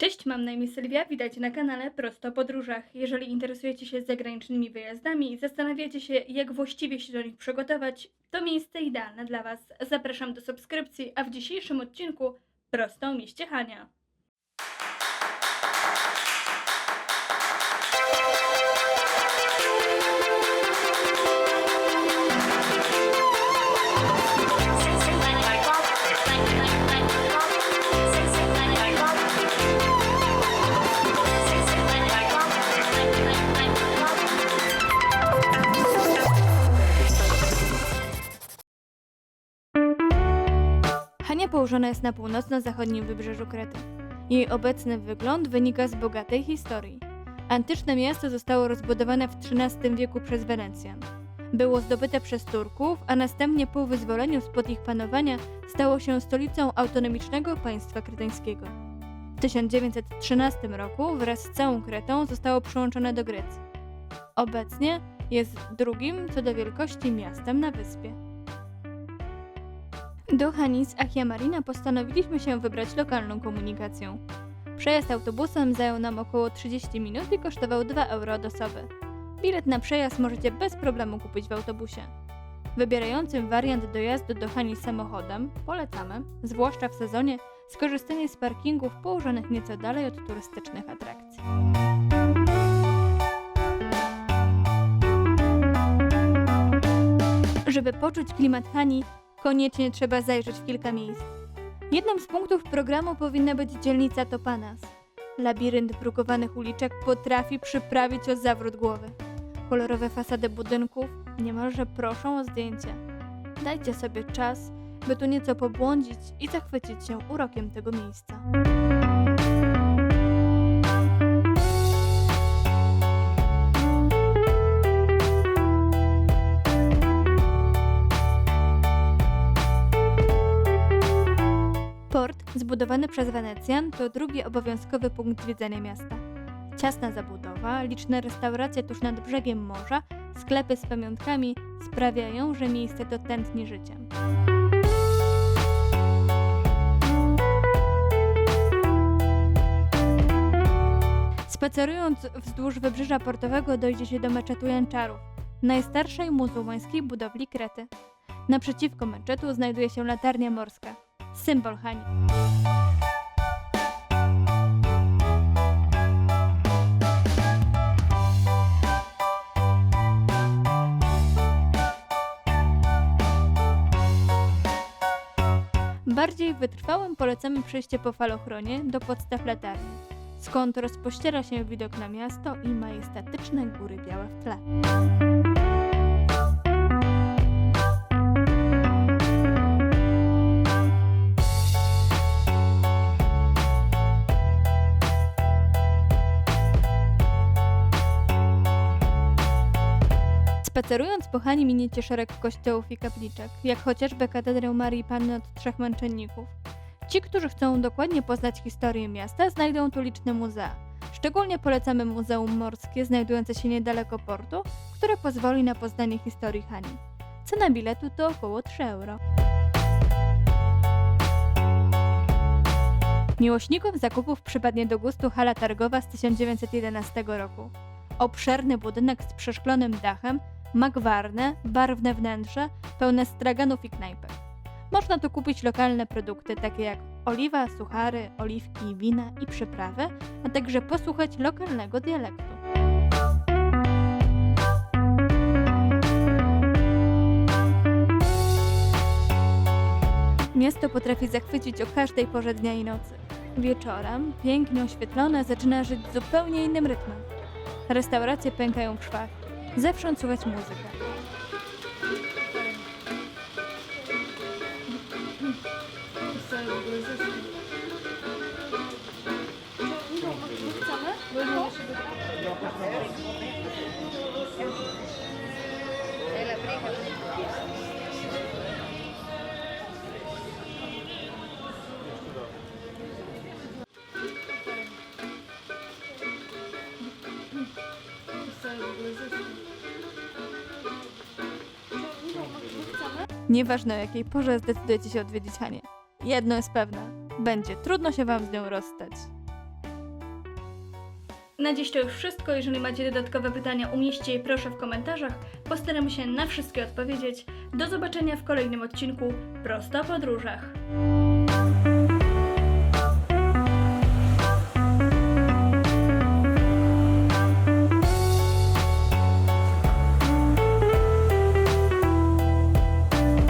Cześć, mam na imię Sylwia, witajcie na kanale Prosto Podróżach. Jeżeli interesujecie się zagranicznymi wyjazdami i zastanawiacie się, jak właściwie się do nich przygotować, to miejsce idealne dla Was. Zapraszam do subskrypcji, a w dzisiejszym odcinku prosto o mieście Hania. Hania położona jest na północno-zachodnim wybrzeżu Krety. Jej obecny wygląd wynika z bogatej historii. Antyczne miasto zostało rozbudowane w XIII wieku przez Wenecjan. Było zdobyte przez Turków, a następnie po wyzwoleniu spod ich panowania stało się stolicą autonomicznego państwa kretyńskiego. W 1913 roku wraz z całą Kretą zostało przyłączone do Grecji. Obecnie jest drugim co do wielkości miastem na wyspie. Do Hani z Achia Marina postanowiliśmy się wybrać lokalną komunikacją. Przejazd autobusem zajął nam około 30 minut i kosztował 2 euro od osoby. Bilet na przejazd możecie bez problemu kupić w autobusie. Wybierającym wariant dojazdu do Hani samochodem polecamy, zwłaszcza w sezonie, skorzystanie z parkingów położonych nieco dalej od turystycznych atrakcji. Żeby poczuć klimat Hani, koniecznie trzeba zajrzeć w kilka miejsc. Jednym z punktów programu powinna być dzielnica Topanas. Labirynt brukowanych uliczek potrafi przyprawić o zawrót głowy. Kolorowe fasady budynków niemalże proszą o zdjęcie. Dajcie sobie czas, by tu nieco pobłądzić i zachwycić się urokiem tego miejsca. Zbudowany przez Wenecjan, to drugi obowiązkowy punkt zwiedzania miasta. Ciasna zabudowa, liczne restauracje tuż nad brzegiem morza, sklepy z pamiątkami sprawiają, że miejsce to tętni życiem. Spacerując wzdłuż wybrzeża portowego dojdzie się do meczetu Janczarów, najstarszej muzułmańskiej budowli Krety. Naprzeciwko meczetu znajduje się latarnia morska, symbol Hani. Bardziej wytrwałym polecamy przejście po falochronie do podstaw latarni, skąd rozpościera się widok na miasto i majestatyczne góry białe w tle. Spacerując po Hani miniecie szereg kościołów i kapliczek, jak chociażby katedrę Marii Panny od Trzech Męczenników. Ci, którzy chcą dokładnie poznać historię miasta, znajdą tu liczne muzea. Szczególnie polecamy Muzeum Morskie, znajdujące się niedaleko portu, które pozwoli na poznanie historii Hani. Cena biletu to około 3 euro. Miłośnikom zakupów przypadnie do gustu hala targowa z 1911 roku. Obszerny budynek z przeszklonym dachem ma gwarne, barwne wnętrze, pełne straganów i knajpek. Można tu kupić lokalne produkty takie jak oliwa, suchary, oliwki, wina i przyprawy, a także posłuchać lokalnego dialektu. Miasto potrafi zachwycić o każdej porze dnia i nocy. Wieczorem, pięknie oświetlone, zaczyna żyć zupełnie innym rytmem. Restauracje pękają w szwach. Zewsząd słychać muzykę. Nieważne o jakiej porze zdecydujecie się odwiedzić Hanię. Jedno jest pewne. Będzie trudno się wam z nią rozstać. Na dziś to już wszystko. Jeżeli macie dodatkowe pytania, umieśćcie je proszę w komentarzach. Postaram się na wszystkie odpowiedzieć. Do zobaczenia w kolejnym odcinku Prosto o podróżach.